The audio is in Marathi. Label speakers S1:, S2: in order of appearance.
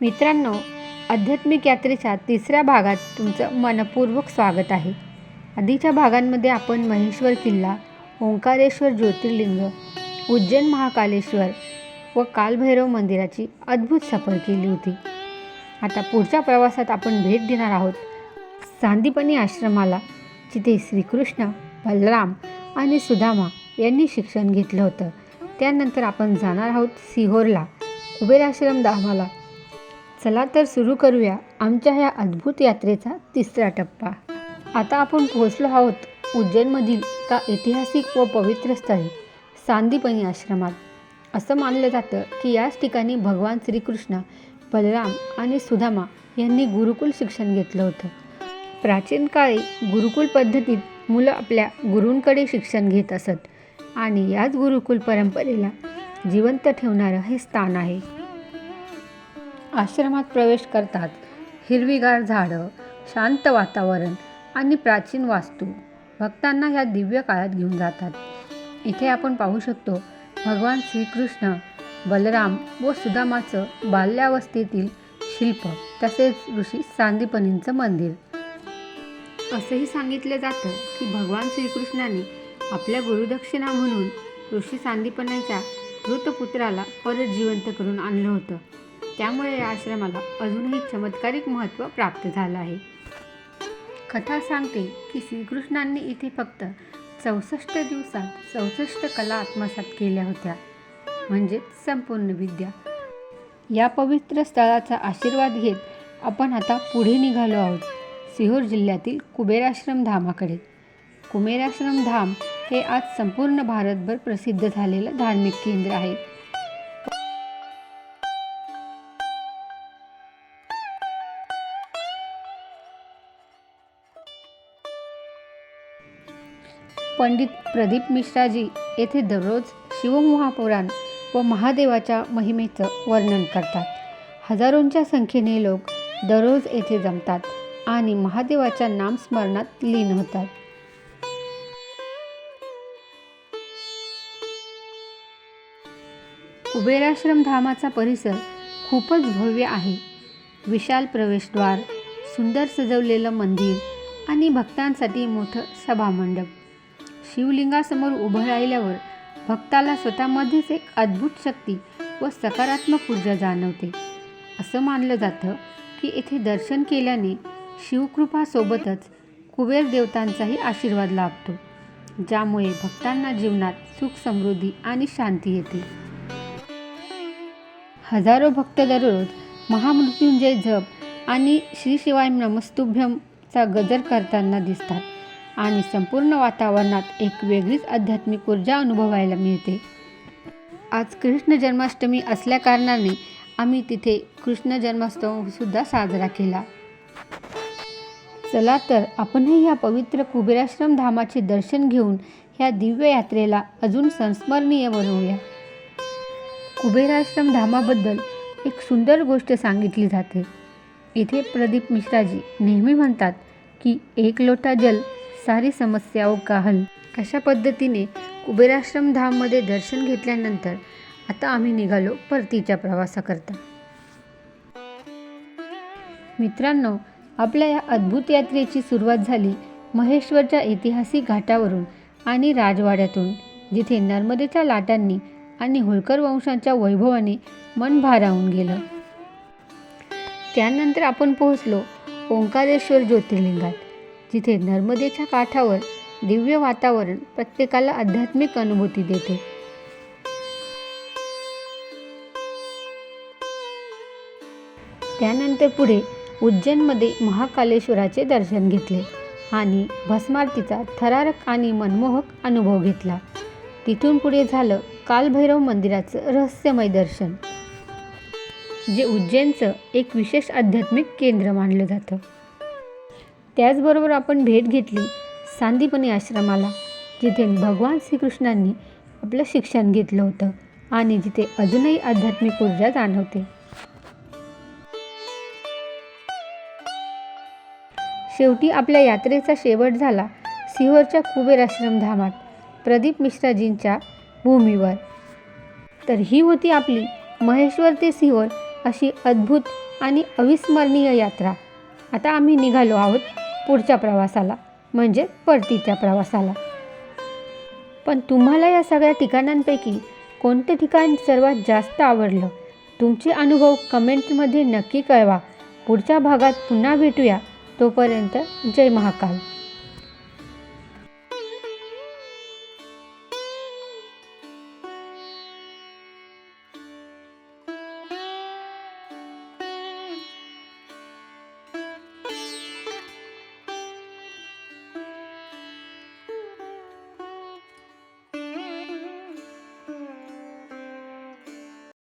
S1: मित्रांनो आध्यात्मिक यात्रेच्या तिसऱ्या भागात तुमचं मनपूर्वक स्वागत आहे. आधीच्या भागांमध्ये आपण महेश्वर किल्ला ओंकारेश्वर ज्योतिर्लिंग उज्जैन महाकालेश्वर व कालभैरव मंदिराची अद्भुत सफर केली होती. आता पुढच्या प्रवासात आपण भेट देणार आहोत सांदीपनी आश्रमाला जिथे श्रीकृष्ण बलराम आणि सुदामा यांनी शिक्षण घेतलं होतं. त्यानंतर आपण जाणार आहोत सिहोरला कुबेराश्रम धामाला. चला तर सुरू करूया आमच्या ह्या अद्भुत यात्रेचा तिसरा टप्पा. आता आपण पोहोचलो आहोत उज्जैनमधील एका ऐतिहासिक व पवित्र स्थळी सांदीपनी आश्रमात. असं मानलं जातं की याच ठिकाणी भगवान श्रीकृष्ण बलराम आणि सुदामा यांनी गुरुकुल शिक्षण घेतलं होतं. प्राचीन काळी गुरुकुल पद्धतीत मुलं आपल्या गुरूंकडे शिक्षण घेत असत आणि याच गुरुकुल परंपरेला जिवंत ठेवणारं हे स्थान आहे. आश्रमात प्रवेश करतात. हिरवीगार झाडं शांत वातावरण आणि प्राचीन वास्तू भक्तांना ह्या दिव्य काळात घेऊन जातात. इथे आपण पाहू शकतो भगवान श्रीकृष्ण बलराम व सुदामाचं बाल्यावस्थेतील शिल्प तसेच ऋषी सांदीपनींचं मंदिर. असंही सांगितलं जातं की भगवान श्रीकृष्णाने आपल्या गुरुदक्षिणा म्हणून ऋषी सांदीपनाच्या मृतपुत्राला परत जिवंत करून आणलं होतं. त्यामुळे या आश्रमाला अजूनही चमत्कारिक महत्त्व प्राप्त झालं आहे. कथा सांगते की श्रीकृष्णांनी इथे फक्त चौसष्ट दिवसात चौसष्ट कला आत्मसात केल्या होत्या. म्हणजेच संपूर्ण विद्या. या पवित्र स्थळाचा आशीर्वाद घेत आपण आता पुढे निघालो आहोत सिहोर जिल्ह्यातील कुबेराश्रम धामाकडे. कुबेराश्रम धाम हे आज संपूर्ण भारतभर प्रसिद्ध झालेलं धार्मिक केंद्र आहे. पंडित प्रदीप मिश्राजी येथे दररोज शिवमहापुराण व महादेवाच्या महिमेचं वर्णन करतात. हजारोंच्या संख्येने लोक दररोज येथे जमतात आणि महादेवाच्या नामस्मरणात लीन होतात. कुबेराश्रम धामाचा परिसर खूपच भव्य आहे. विशाल प्रवेशद्वार सुंदर सजवलेलं मंदिर आणि भक्तांसाठी मोठं सभामंडप. शिवलिंगासमोर उभं राहिल्यावर भक्ताला स्वतःमध्येच एक अद्भुत शक्ती व सकारात्मक ऊर्जा जाणवते. असं मानलं जातं की येथे दर्शन केल्याने शिवकृपासोबतच कुबेर देवतांचाही आशीर्वाद लाभतो ज्यामुळे भक्तांना जीवनात सुख समृद्धी आणि शांती येते. हजारो भक्त दररोज महामृत्युंजय जप आणि श्री शिवाय नमस्तुभ्यमचा गजर करताना दिसतात. आणि संपूर्ण वातावरणात एक वेगळीच आध्यात्मिक ऊर्जा अनुभवायला मिळते. आज कृष्ण जन्माष्टमी असल्याकारणाने आम्ही तिथे कृष्ण जन्माष्टमीसुद्धा साजरा केला. चला तर आपणही या पवित्र कुबेराश्रम धामाचे दर्शन घेऊन ह्या दिव्य यात्रेला अजून संस्मरणीय बनवूया. कुबेराश्रम धामाबद्दल एक सुंदर गोष्ट सांगितली जाते. इथे प्रदीप मिश्राजी नेहमी म्हणतात की एक लोटा जल सारी समस्याओं का हल अशा पद्धतीने कुबेराश्रम धाममध्ये दर्शन घेतल्यानंतर आता आम्ही निघालो परतीच्या प्रवासाकरता. मित्रांनो आपल्या या अद्भुत यात्रेची सुरुवात झाली महेश्वरच्या ऐतिहासिक घाटावरून आणि राजवाड्यातून जिथे नर्मदेच्या लाटांनी आणि होळकर वंशांच्या वैभवाने मन भारावून गेलं. त्यानंतर आपण पोहोचलो ओंकारेश्वर ज्योतिर्लिंगात. जिथे नर्मदेच्या काठावर दिव्य वातावरण प्रत्येकाला आध्यात्मिक अनुभूती देते. त्यानंतर पुढे उज्जैनमध्ये महाकालेश्वराचे दर्शन घेतले आणि भस्मारतीचा थरारक आणि मनमोहक अनुभव घेतला. तिथून पुढे झालं कालभैरव मंदिराचं रहस्यमय दर्शन जे उज्जैनचं एक विशेष आध्यात्मिक केंद्र मानलं जातं. त्याचबरोबर आपण भेट घेतली सांदीपनी आश्रमाला जिथे भगवान श्रीकृष्णांनी आपलं शिक्षण घेतलं होतं आणि जिथे अजूनही आध्यात्मिक ऊर्जा जाणवते. शेवटी आपल्या यात्रेचा शेवट झाला सिहोरच्या कुबेर आश्रम धामात प्रदीप मिश्राजींच्या भूमीवर. तर ही होती आपली महेश्वर ते सिहोर अशी अद्भुत आणि अविस्मरणीय यात्रा. आता आम्ही निघालो आहोत पुढच्या प्रवासाला म्हणजे परतीच्या प्रवासाला. पण तुम्हाला या सगळ्या ठिकाणांपैकी कोणते ठिकाण सर्वात जास्त आवडलं? तुमचे अनुभव कमेंटमध्ये नक्की कळवा. पुढच्या भागात पुन्हा भेटूया. तोपर्यंत जय महाकाल.